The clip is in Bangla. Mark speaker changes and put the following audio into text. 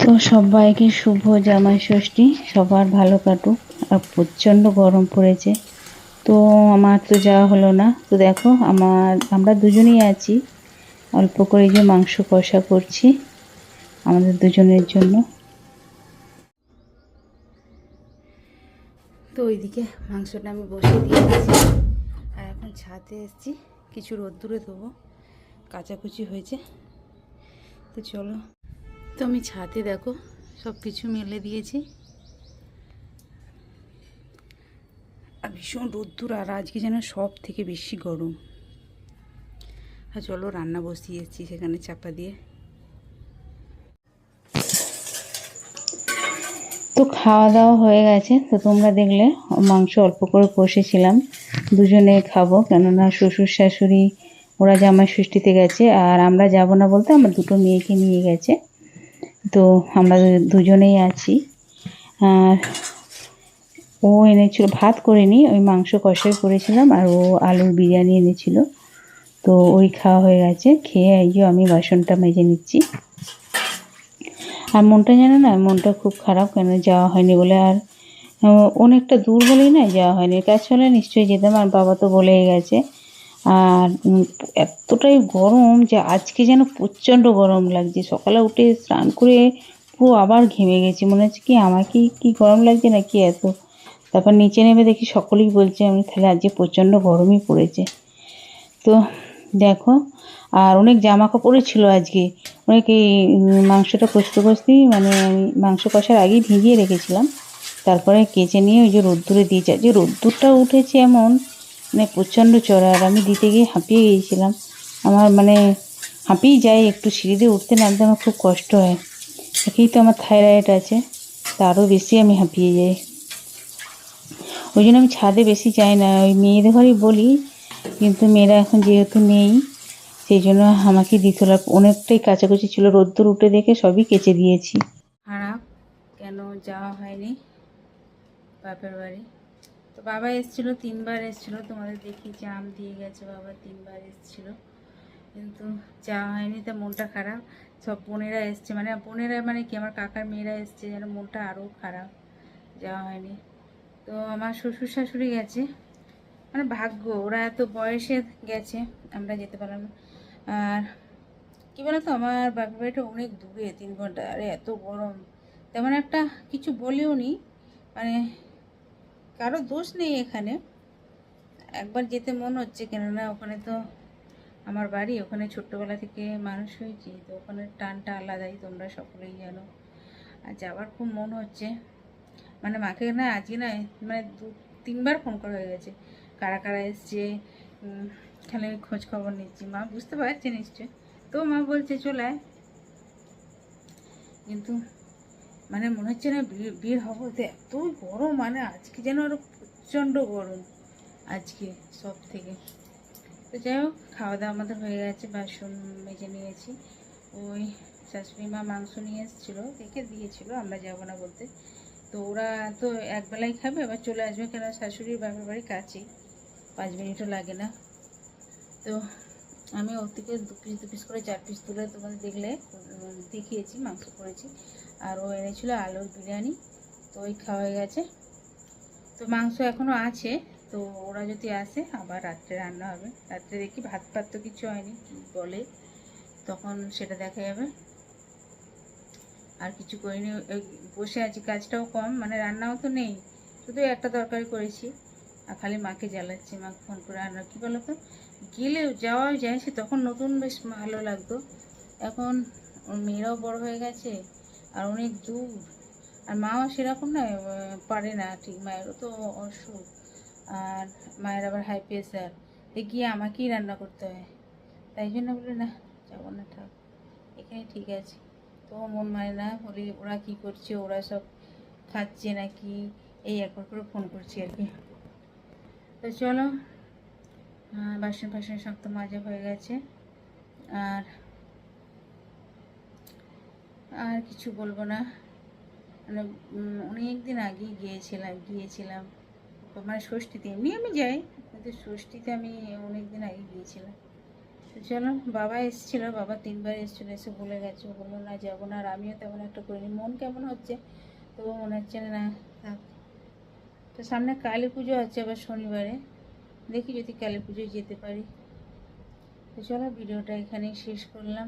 Speaker 1: তো সবাইকে শুভ জামাই ষষ্ঠী। সবার ভালো কাটুক। আর প্রচণ্ড গরম পড়েছে। তো আমার তো যাওয়া হলো না। তো দেখো, আমার, আমরা দুজনেই আছি। অল্প করে যে মাংস কষা করছি আমাদের দুজনের জন্য। তো ওইদিকে মাংসটা আমি বসে দিয়েছি। আর এখন ছাদে এসেছি। কিছু রোদ্দুরে দেবো কাচাকুচি হয়েছে। তো চলো। তো আমি ছাদে দেখো সব কিছু মেলে দিয়েছি। আর ভীষণ রোদ্দুর আর আজকে যেন সব থেকে বেশি গরম। আর চলো রান্না বসিয়েছি সেখানে চাপা দিয়ে। তো খাওয়া দাওয়া হয়ে গেছে তো তোমরা দেখলে মাংস অল্প করে কষেছিলাম। দুজনে খাব কেননা শ্বশুর শাশুড়ি ওরা জামাই ষষ্ঠীতে গেছে আর আমরা যাব না বলতে আমার দুটো মেয়েকে নিয়ে গেছে। তো আমরা দুজনেই আছি। আর ও এনেছিল, ভাত করিনি ওই মাংস কষাই করেছিলাম, আর ও আলুর বিরিয়ানি এনেছিল। তো ওই খাওয়া হয়ে গেছে, খেয়ে এই আমি বাসনটা মেজে নিচ্ছি। আর মনটা জানো না, মনটা খুব খারাপ কেন যাওয়া হয়নি বলে, আর অনেকটা দূর বলেই না যাওয়া হয়নি। কাজ হলে নিশ্চয়ই যেতাম, আর বাবা তো বলেই গেছে। আর এতটাই গরম যে আজকে যেন প্রচণ্ড গরম লাগছে। সকালে উঠে স্নান করে পুরো আবার ঘেমে গেছি। মনে হচ্ছে কি, আমার কি গরম লাগছে না কি এত? তারপর নিচে নেমে দেখি সকলেই বলছে, আমি তাহলে আজকে প্রচণ্ড গরমই পড়েছে। তো দেখো, আর অনেক জামা কাপড়ও ছিল আজকে। অনেক এই মাংসটা কষতে কষতেই মানে মাংস কষার আগেই ভিজিয়ে রেখেছিলাম। তারপরে কেচে নিয়ে ওই যে রোদ্দুরে দিয়েছে। যে রোদ্দুরটা উঠেছে এমন মানে প্রচণ্ড চড়া। আর আমি দিতে গিয়ে হাঁপিয়ে গিয়েছিলাম। আমার মানে হাঁপিয়ে যাই একটু সিঁড়ি দিয়ে উঠতে নামতে আমার খুব কষ্ট হয়। একেই তো আমার থাইরয়েড আছে তারও বেশি আমি হাঁপিয়ে যাই। ওই জন্য আমি ছাদে বেশি যাই না। ওই মেয়েদের ঘরেই বলি, কিন্তু মেয়েরা এখন যেহেতু নেই, সেই জন্য আমাকে দিতে হলো। অনেকটাই কাছাকাছি ছিল, রোদ্দুর উঠে দেখে সবই কেচে দিয়েছি। খারাপ, কেন যাওয়া হয়নি? বাপের বাড়ি। তো বাবা এসেছিল, তিনবার এসেছিল। তোমাদের দেখি জাম দিয়ে গেছে বাবা, তিনবার এসেছিল। কিন্তু যাওয়া হয়নি, তা মনটা খারাপ। সব বোনেরা এসছে। মানে বোনেরা মানে কি? আমার কাকার মেয়েরা এসছে যেন মনটা আরও খারাপ। যাওয়া হয়নি। তো আমার শ্বশুর শাশুড়ি গেছে। মানে ভাগ্য, ওরা এত বয়সে গেছে, আমরা যেতে পারলাম আর কী বলতো? আমার বাপের বাড়িটা অনেক দূরে, তিন ঘণ্টা। আরে এত গরম। তেমন একটা কিছু বলেও নি। মানে কারও দোষ নেই এখানে। একবার যেতে মন হচ্ছে, কেননা ওখানে তো আমার বাড়ি, ওখানে ছোট্টবেলা থেকে মানুষ হয়েছি, তো ওখানে টানটা আলাদাই, তোমরা সকলেই জানো। আর যাওয়ার খুব মন হচ্ছে। মানে মাকে না, আজকে না মানে দু, তিনবার ফোন করা হয়ে গেছে। কারা কারা এসছে খালি খোঁজ খবর নিচ্ছি। মা বুঝতে পারছে নিশ্চয় তো মা বলছে, চলে কিন্তু মানে মনে হচ্ছে না ভিড় হব তো এত গরম মানে আজকে যেন আরও প্রচণ্ড গরম আজকে সব থেকে তো যাই হোক খাওয়া দাওয়া আমাদের হয়ে গেছে, বাসন মেজে নিয়েছি। ওই শাশুড়ি মা মাংস নিয়ে এসেছিল, রেখে দিয়েছিলো, আমরা যাব না বলতে। তো ওরা তো একবেলাই খাবে, আবার চলে আসবে কেন? শাশুড়ির বাপের বাড়ি কাছে পাঁচ মিনিটও লাগে না। তো আমি ওর থেকে দু পিস দু পিস করে চার পিস তুলে তোমাদের দেখলে দেখিয়েছি, মাংস করেছি। আর ও এনেছিল আলুর বিরিয়ানি, তো ওই খাওয়া হয়ে গেছে। তো মাংস এখনও আছে, তো ওরা যদি আসে, আবার রাত্রে রান্না হবে। রাত্রে দেখি ভাত ফাত তো কিছু হয়নি বলে, তখন সেটা দেখা যাবে। আর কিছু করিনি বসে আছি, কাজটাও কম মানে রান্নাও তো নেই, শুধু একটা তরকারি করেছি। আর খালি মাকে জ্বালাচ্ছি মাকে ফোন করে, আর কী বলো তো গেলে যাওয়া সে তখন নতুন বেশ ভালো লাগতো। এখন মেয়েরাও বড় হয়ে গেছে, আর অনেক দূর। আর মাও সেরকম না পারে না ঠিক, মায়েরও তো অসুখ। আর মায়ের আবার হাই প্রেশার গিয়ে আমাকেই রান্না করতে হয়। তাই জন্য বলি, না, যাব না, থাক, এখানে ঠিক আছে। তো মন মানে না, বলি, ওরা কি করছে? ওরা সব খাচ্ছে নাকি? এই একবার করে ফোন করছি আর কি। তো চলো বাসন ফাসন সব তো মাজা হয়ে গেছে। আর আর কিছু বলব না। মানে অনেক দিন আগেই গিয়েছিলাম গিয়েছিলাম। তো মানে ষষ্ঠীতে, এমনি আমি যাই, কিন্তু ষষ্ঠীতে আমি অনেক দিন আগে গিয়েছিলাম। তো চলো, বাবা এসেছিল, বাবা তিনবার এসেছিল, এসে বলে গেছে, বলল, না, যাব না। আর আমিও তেমন একটা করিনি। মন কেমন হচ্ছে তবু মনে হচ্ছে না তো সামনে কালী পুজো আছে আবার শনিবারে। দেখি যদি কালী পুজোয় যেতে পারি। তো চলো, ভিডিওটা এখানেই শেষ করলাম।